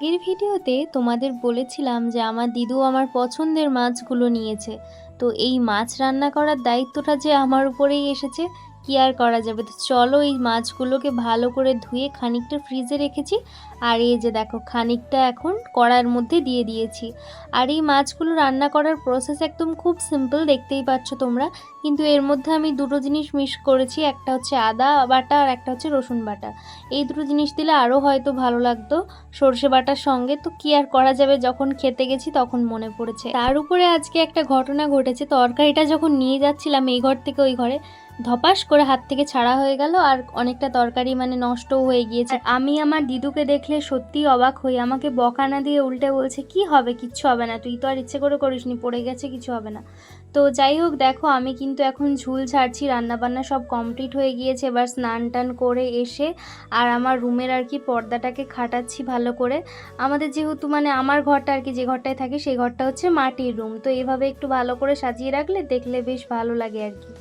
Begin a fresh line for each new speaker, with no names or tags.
আগের ভিডিওতে তোমাদের বলেছিলাম যে আমার দিদু আমার পছন্দের মাছগুলো নিয়েছে। তো এই মাছ রান্না করার দায়িত্বটা যে আমার উপরেই এসেছে কি আর করা যাবে? তো চলো এই মাছগুলোকে ভালো করে ধুয়ে খানিকটা ফ্রিজে রেখেছি। আর এই যে দেখো, খানিকটা এখন কড়ার মধ্যে দিয়ে দিয়েছি। আর এই মাছগুলো রান্না করার প্রসেস একদম খুব সিম্পল দেখতেই পাচ্ছ তোমরা। কিন্তু এর মধ্যে আমি দুটো জিনিস মিস করেছি, একটা হচ্ছে আদা বাটা আর একটা হচ্ছে রসুন বাটা। এই দুটো জিনিস দিলে আরও হয়তো ভালো লাগতো সর্ষে বাটার সঙ্গে। তো কি আর করা যাবে? যখন খেতে গেছি তখন মনে পড়েছে। তার উপরে আজকে একটা ঘটনা ঘটেছে। তরকারিটা যখন নিয়ে যাচ্ছিলাম এই ঘর থেকে ওই ঘরে ধপাস করে হাত থেকে ছাড়া হয়ে গেল আর অনেকটা তরকারি মানে নষ্টও হয়ে গিয়েছে। আমি আমার দিদুকে দেখলে সত্যিই অবাক হই, আমাকে বকা না দিয়ে উল্টে বলছে, কি হবে? কিচ্ছু হবে না, তুই তো আর ইচ্ছে করে করিসনি, পড়ে গেছে, কিছু হবে না। তো যাই হোক, দেখো, আমি কিন্তু এখন ঝুল ছাড়ছি রান্নাবান্না সব কমপ্লিট হয়ে গিয়েছে, এবার স্নান টান করে এসে আর আমার রুমের আর কি পর্দাটাকে খাটাচ্ছি ভালো করে। আমাদের যেহেতু মানে আমার ঘরটা আর কি যে ঘরটায় থাকি, সেই ঘরটা হচ্ছে মাটির রুম, তো এভাবে একটু ভালো করে সাজিয়ে রাখলে দেখলে বেশ ভালো লাগে আর কি।